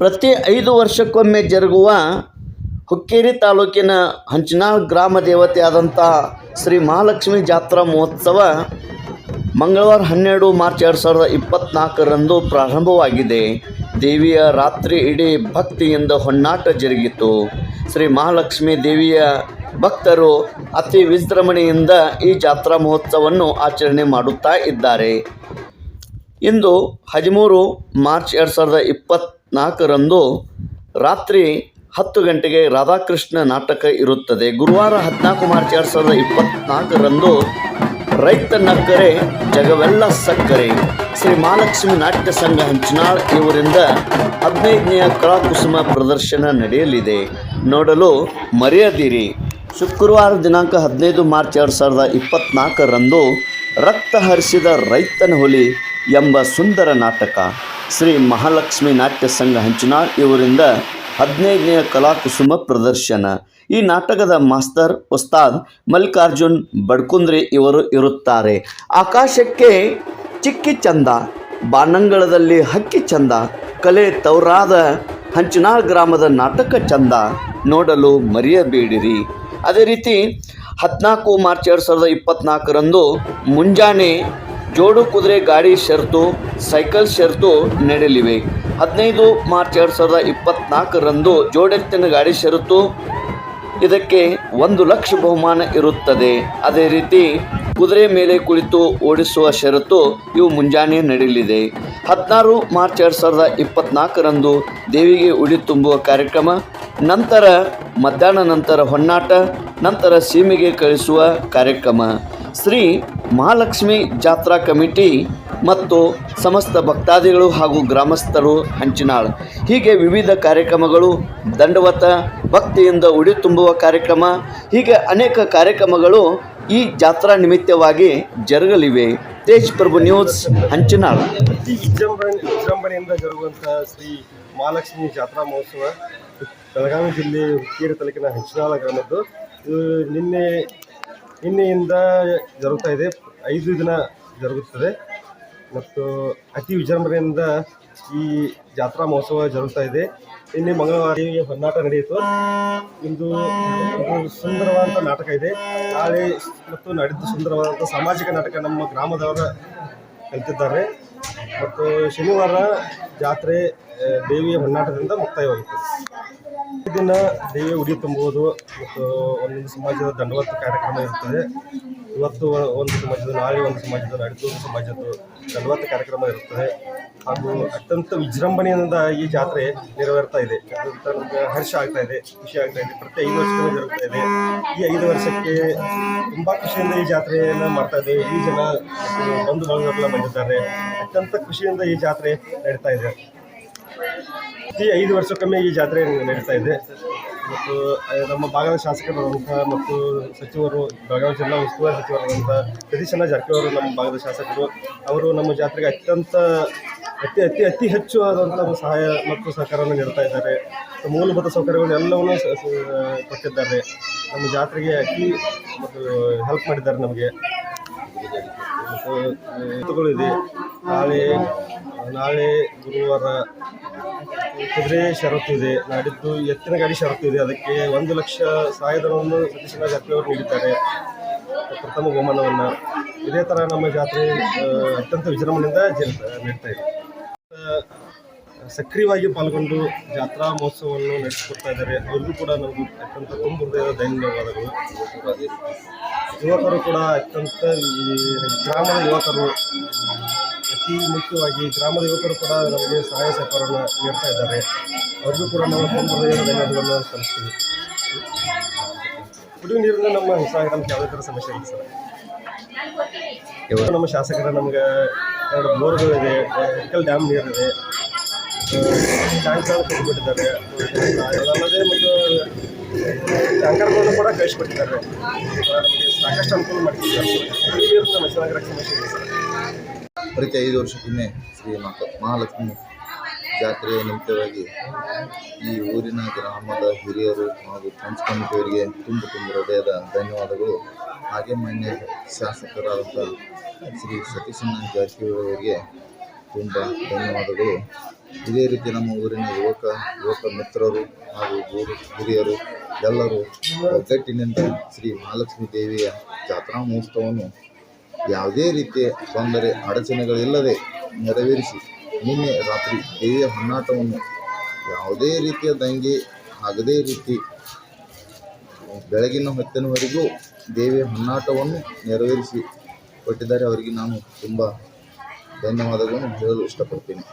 ಪ್ರತಿ ಐದು ವರ್ಷಕ್ಕೊಮ್ಮೆ ಜರುಗುವ ಹುಕ್ಕೇರಿ ತಾಲೂಕಿನ ಹಂಚನಾಳ್ ಗ್ರಾಮ ದೇವತೆ ಆದಂಥ ಶ್ರೀ ಮಹಾಲಕ್ಷ್ಮಿ ಜಾತ್ರಾ ಮಹೋತ್ಸವ ಮಂಗಳವಾರ ಹನ್ನೆರಡು ಮಾರ್ಚ್ ಎರಡು ಸಾವಿರದ ಇಪ್ಪತ್ತ್ನಾಲ್ಕರಂದು ಪ್ರಾರಂಭವಾಗಿದೆ. ದೇವಿಯ ರಾತ್ರಿ ಇಡೀ ಭಕ್ತಿಯಿಂದ ಹೊನ್ನಾಟ ಜರುಗಿತು. ಶ್ರೀ ಮಹಾಲಕ್ಷ್ಮಿ ದೇವಿಯ ಭಕ್ತರು ಅತಿ ವಿಜೃಂಭಣೆಯಿಂದ ಈ ಜಾತ್ರಾ ಮಹೋತ್ಸವವನ್ನು ಆಚರಣೆ ಮಾಡುತ್ತಾ ಇದ್ದಾರೆ. ಇಂದು ಹದಿಮೂರು ಮಾರ್ಚ್ ಎರಡು ಸಾವಿರದ ಇಪ್ಪತ್ತ್ನಾಲ್ಕರಂದು ರಾತ್ರಿ ಹತ್ತು ಗಂಟೆಗೆ ರಾಧಾಕೃಷ್ಣ ನಾಟಕ ಇರುತ್ತದೆ. ಗುರುವಾರ ಹದಿನಾಲ್ಕು ಮಾರ್ಚ್ ಎರಡು ಸಾವಿರದ ಇಪ್ಪತ್ತ್ನಾಲ್ಕರಂದು ರೈತ ನಕ್ಕರೆ, ಜಗವೆಲ್ಲ ಸಕ್ಕರೆ. ಶ್ರೀ ಮಹಾಲಕ್ಷ್ಮಿ ನಾಟ್ಯ ಸಂಘ ಹಂಚನಾಳ್ ಇವರಿಂದ ಹದಿನೈದನೆಯ ಕಲಾಕುಸುಮ ಪ್ರದರ್ಶನ ನಡೆಯಲಿದೆ. ನೋಡಲು ಮರೆಯದಿರಿ. ಶುಕ್ರವಾರ ದಿನಾಂಕ ಹದಿನೈದು ಮಾರ್ಚ್ ಎರಡು ಸಾವಿರದ ಇಪ್ಪತ್ತ್ನಾಲ್ಕರಂದು ರಕ್ತ ಹರಿಸಿದ ರೈತನ ಹುಲಿ ಎಂಬ ಸುಂದರ ನಾಟಕ. ಶ್ರೀ ಮಹಾಲಕ್ಷ್ಮಿ ನಾಟ್ಯ ಸಂಘ ಹಂಚುನಾಳ್ ಇವರಿಂದ ಹದಿನೈದನೆಯ ಕಲಾಕುಸುಮ ಪ್ರದರ್ಶನ. ಈ ನಾಟಕದ ಮಾಸ್ತರ್ ಉಸ್ತಾದ್ ಮಲ್ಲಿಕಾರ್ಜುನ್ ಬಡ್ಕುಂದ್ರಿ ಇವರು ಇರುತ್ತಾರೆ. ಆಕಾಶಕ್ಕೆ ಚಿಕ್ಕಿ ಚಂದ, ಬಾನಂಗಳದಲ್ಲಿ ಹಕ್ಕಿ ಚಂದ, ಕಲೆ ತವರಾದ ಹಂಚನಾಳ್ ಗ್ರಾಮದ ನಾಟಕ ಚಂದ ನೋಡಲು ಮರೆಯಬೇಡಿರಿ. ಅದೇ ರೀತಿ ಹದಿನಾಲ್ಕು ಮಾರ್ಚ್ ಎರಡು ಸಾವಿರದ ಇಪ್ಪತ್ತ್ನಾಲ್ಕರಂದು ಮುಂಜಾನೆ ಜೋಡು ಕುದುರೆ ಗಾಡಿ ಷರತ್ತು ಸೈಕಲ್ ಷರತ್ತು ನಡೆಯಲಿವೆ. ಹದಿನೈದು ಮಾರ್ಚ್ ಎರಡು ಸಾವಿರದ ಇಪ್ಪತ್ತ್ನಾಲ್ಕರಂದು ಜೋಡೆತ್ತಿನ ಗಾಡಿ ಷರತ್ತು ಇದಕ್ಕೆ ಒಂದು ಲಕ್ಷ ಬಹುಮಾನ ಇರುತ್ತದೆ. ಅದೇ ರೀತಿ, ಕುದುರೆ ಮೇಲೆ ಕುಳಿತು ಓಡಿಸುವ ಷರತ್ತು ಇವು ಮುಂಜಾನೆ ನಡೆಯಲಿದೆ. ಹದಿನಾರು ಮಾರ್ಚ್ ಎರಡು ಸಾವಿರದ ಇಪ್ಪತ್ತ್ನಾಲ್ಕರಂದು ದೇವಿಗೆ ಉಡಿ ತುಂಬುವ ಕಾರ್ಯಕ್ರಮ, ನಂತರ ಮಧ್ಯಾಹ್ನ ನಂತರ ಹೊನ್ನಾಟ, ನಂತರ ಸೀಮೆಗೆ ಕಳಿಸುವ ಕಾರ್ಯಕ್ರಮ. ಶ್ರೀ ಮಹಾಲಕ್ಷ್ಮಿ ಜಾತ್ರಾ ಕಮಿಟಿ ಮತ್ತು ಸಮಸ್ತ ಭಕ್ತಾದಿಗಳು ಹಾಗೂ ಗ್ರಾಮಸ್ಥರು ಹಂಚಿನಾಳ್. ಹೀಗೆ ವಿವಿಧ ಕಾರ್ಯಕ್ರಮಗಳು, ದಂಡವತ, ಭಕ್ತಿಯಿಂದ ಉಡಿ ತುಂಬುವ ಕಾರ್ಯಕ್ರಮ, ಹೀಗೆ ಅನೇಕ ಕಾರ್ಯಕ್ರಮಗಳು ಈ ಜಾತ್ರಾ ನಿಮಿತ್ತವಾಗಿ ಜರುಗಲಿವೆ. ತೇಜ್ ಪ್ರಭು ನ್ಯೂಸ್, ಹಂಚಿನಾಳ್. ಅತಿ ವಿಜೃಂಭಣೆ, ವಿಜೃಂಭಣೆಯಿಂದ ಜರುಗುವಂತಹ ಶ್ರೀ ಮಹಾಲಕ್ಷ್ಮಿ ಜಾತ್ರಾ ಮಹೋತ್ಸವ, ಬೆಳಗಾವಿ ಜಿಲ್ಲೆ ಹುಕ್ಕೇರಿ ತಾಲೂಕಿನ ಹಂಚಿನಾಳ ಗ್ರಾಮದ್ದು. ನಿನ್ನೆ ನಿನ್ನೆಯಿಂದ ಜರುಗ್ತಾ ಇದೆ. ಐದು ದಿನ ಜರುಗುತ್ತದೆ. ಮತ್ತು ಅತಿ ವಿಜೃಂಭಣೆಯಿಂದ ಈ ಜಾತ್ರಾ ಮಹೋತ್ಸವ ಜರುಗ್ತಾ ಇದೆ. ನಿನ್ನೆ ಮಂಗಳವಾರ ಹೊನ್ನಾಟ ನಡೆಯಿತು. ಇಂದು ಸುಂದರವಾದಂಥ ನಾಟಕ ಇದೆ. ನಾಳೆ ಮತ್ತು ನಡೆದು ಸುಂದರವಾದಂಥ ಸಾಮಾಜಿಕ ನಾಟಕ ನಮ್ಮ ಗ್ರಾಮದವರ ಕಲಿತಿದ್ದಾರೆ. ಮತ್ತು ಶನಿವಾರ ಜಾತ್ರೆ ದೇವಿಯ ಹೊನ್ನಾಟದಿಂದ ಮುಕ್ತಾಯವಾಗುತ್ತದೆ. ದಿನ ದೇವಿ ಉಡಿ ತುಂಬುವುದು ಮತ್ತು ಒಂದೊಂದು ಸಮಾಜದ ದಂಡವತ್ತು ಕಾರ್ಯಕ್ರಮ ಇರುತ್ತದೆ. ಇವತ್ತು ಒಂದು ಸಮಾಜದ, ನಾಳೆ ಒಂದು ಸಮಾಜದ ಒಂದು ಸಮಾಜದ ದಂಡವತ್ತು ಕಾರ್ಯಕ್ರಮ ಇರುತ್ತದೆ. ಹಾಗೂ ಅತ್ಯಂತ ವಿಜೃಂಭಣೆಯಿಂದ ಈ ಜಾತ್ರೆ ನೆರವೇರ್ತಾ ಇದೆ. ಹರ್ಷ ಆಗ್ತಾ ಇದೆ, ಖುಷಿ ಆಗ್ತಾ ಇದೆ. ಪ್ರತಿ ಐದು ವರ್ಷದಲ್ಲಿ ಜರುಗ್ತಾ ಇದೆ. ಈ ಐದು ವರ್ಷಕ್ಕೆ ತುಂಬಾ ಖುಷಿಯಿಂದ ಈ ಜಾತ್ರೆಯನ್ನು ಮಾಡ್ತಾ ಇದೆ ಈ ಜನ ಬಂಧು ಬಳಗರೆಲ್ಲ ಬಂದಿದ್ದಾರೆ. ಅತ್ಯಂತ ಖುಷಿಯಿಂದ ಈ ಜಾತ್ರೆ ನಡೀತಾ ಇದೆ. ಪ್ರತಿ ಐದು ವರ್ಷಕ್ಕೊಮ್ಮೆ ಈ ಜಾತ್ರೆ ನಡೀತಾ ಇದೆ. ಮತ್ತು ನಮ್ಮ ಭಾಗದ ಶಾಸಕರಾದಂಥ ಮತ್ತು ಸಚಿವರು, ಬೆಳಗಾವಿ ಜಿಲ್ಲಾ ಉಸ್ತುವಾರಿ ಸಚಿವರಾದಂಥ ಸತೀಶಣ್ಣ ಜಾರಕಿಹೊಳಿ ನಮ್ಮ ಭಾಗದ ಶಾಸಕರು, ಅವರು ನಮ್ಮ ಜಾತ್ರೆಗೆ ಅತ್ಯಂತ, ಅತಿ ಅತಿ ಅತಿ ಹೆಚ್ಚು ಆದಂಥ ಸಹಾಯ ಮತ್ತು ಸಹಕಾರವನ್ನು ನೀಡ್ತಾ ಇದ್ದಾರೆ. ಮೂಲಭೂತ ಸೌಕರ್ಯಗಳು ಎಲ್ಲವನ್ನೂ ಕೊಟ್ಟಿದ್ದಾರೆ. ನಮ್ಮ ಜಾತ್ರೆಗೆ ಅತಿ ಮತ್ತು ಹೆಲ್ಪ್ ಮಾಡಿದ್ದಾರೆ ನಮಗೆ. ಮತ್ತು ಇದೆ. ನಾಳೆ ನಾಳೆ ಗುರುವಾರ ಕುದುರೆ ಷರತ್ತು ಇದೆ. ನಾಡಿದ್ದು ಎತ್ತಿನ ಗಾಡಿ ಷರತ್ತು ಇದೆ. ಅದಕ್ಕೆ ಒಂದು ಲಕ್ಷ ಸಹಾಯಧನವನ್ನು ಸತೀಶನ ಜಾತ್ರೆಯವರು ನೀಡಿದ್ದಾರೆ. ಪ್ರಥಮ ಬಹುಮಾನವನ್ನು. ಇದೇ ಥರ ನಮ್ಮ ಜಾತ್ರೆ ಅತ್ಯಂತ ವಿಜೃಂಭಣೆಯಿಂದ ನಡೀತಾ ಇದೆ. ಸಕ್ರಿಯವಾಗಿ ಪಾಲ್ಗೊಂಡು ಜಾತ್ರಾ ಮಹೋತ್ಸವವನ್ನು ನಡೆಸಿಕೊಡ್ತಾ ಇದ್ದಾರೆ. ಅವ್ರಿಗೂ ಕೂಡ ನಮಗೆ ಅತ್ಯಂತ ತುಂಬ ಹೃದಯದ ಧನ್ಯವಾದಗಳು. ಯುವಕರು ಕೂಡ ಅತ್ಯಂತ ಈ ಗ್ರಾಮದ ಯುವಕರು ಅತಿ ಮುಖ್ಯವಾಗಿ ಗ್ರಾಮದ ಯುವಕರು ಕೂಡ ನಮಗೆ ಸಹಾಯ ಸಹಕಾರವನ್ನು ನೀಡ್ತಾ ಇದ್ದಾರೆ. ಅವ್ರಿಗೂ ಕೂಡ ನಾವು ಧನ್ಯವಾದಗಳನ್ನು ಸಲ್ಲಿಸ್ತೀವಿ. ಕುಡಿಯುವ ನೀರಿನ ನಮ್ಮ ಗ್ರಾಮಕ್ಕೆ ಯಾವುದೇ ಥರ ಸಮಸ್ಯೆ ಇಲ್ಲ ಸರ್. ಇವರು ನಮ್ಮ ಶಾಸಕರ ನಮ್ಗೆ ಎರಡು ಬೋರ್ಗಳು ಇದೆ ಎಕ್ಕಲ್ ಡ್ಯಾಮ್ ನೀರಿದೆ ಟ್ಯಾಂಕ್ಗಳನ್ನು ಕೊಟ್ಬಿಟ್ಟಿದ್ದಾರೆ. ಅದಲ್ಲದೆ ಮತ್ತು ಟ್ಯಾಂಕರ್ಗಳನ್ನು ಕೂಡ ಕಳಿಸ್ಬಿಟ್ಟಿದ್ದಾರೆ ಸಾಕಷ್ಟು ಅನುಕೂಲ ಮಾಡ್ತಿದ್ದಾರೆ. ನೀರಿನ ನಮ್ಮ ಸಮಸ್ಯೆ ಇದೆ ಸರ್. ಪ್ರತಿ ಐದು ವರ್ಷಕ್ಕೊಮ್ಮೆ ಶ್ರೀ ಮಾತ ಮಹಾಲಕ್ಷ್ಮಿ ಜಾತ್ರೆಯ ನಿಮಿತ್ತವಾಗಿ ಈ ಊರಿನ ಗ್ರಾಮದ ಹಿರಿಯರು ಹಾಗೂ ಪಂಚ ಕಮಿಟಿಯವರಿಗೆ ತುಂಬ ತುಂಬ ಹೃದಯದ ಧನ್ಯವಾದಗಳು. ಹಾಗೆ ಮಾನ್ಯ ಶಾಸಕರಾದಂಥ ಶ್ರೀ ಸತೀಶಣ್ಣ ಜಾರಕಿಹೊಳಿ ಅವರಿಗೆ ತುಂಬ ಧನ್ಯವಾದಗಳು. ಇದೇ ರೀತಿ ನಮ್ಮ ಊರಿನ ಯುವಕ ಯುವಕ ಮಿತ್ರರು ಹಾಗೂ ಊರು ಹಿರಿಯರು ಎಲ್ಲರೂ ಒಗ್ಗಟ್ಟಿನಿಂದ ಶ್ರೀ ಮಹಾಲಕ್ಷ್ಮೀ ದೇವಿಯ ಜಾತ್ರಾ ಮಹೋತ್ಸವವನ್ನು ಯಾವುದೇ ರೀತಿಯ ತೊಂದರೆ, ಅಡಚಣೆಗಳಿಲ್ಲದೆ ನೆರವೇರಿಸಿ. ನಿನ್ನೆ ರಾತ್ರಿ ದೇವಿಯ ಹೊನ್ನಾಟವನ್ನು ಯಾವುದೇ ರೀತಿಯ ದಂಗೆ ಆಗದೇ ರೀತಿ ಬೆಳಗಿನ ಹೊತ್ತಿನವರೆಗೂ ದೇವಿಯ ಹೊನ್ನಾಟವನ್ನು ನೆರವೇರಿಸಿ ಕೊಟ್ಟಿದ್ದಾರೆ. ಅವರಿಗೆ ನಾನು ತುಂಬ ಧನ್ಯವಾದಗಳನ್ನು ಹೇಳಲು ಇಷ್ಟಪಡ್ತೀನಿ.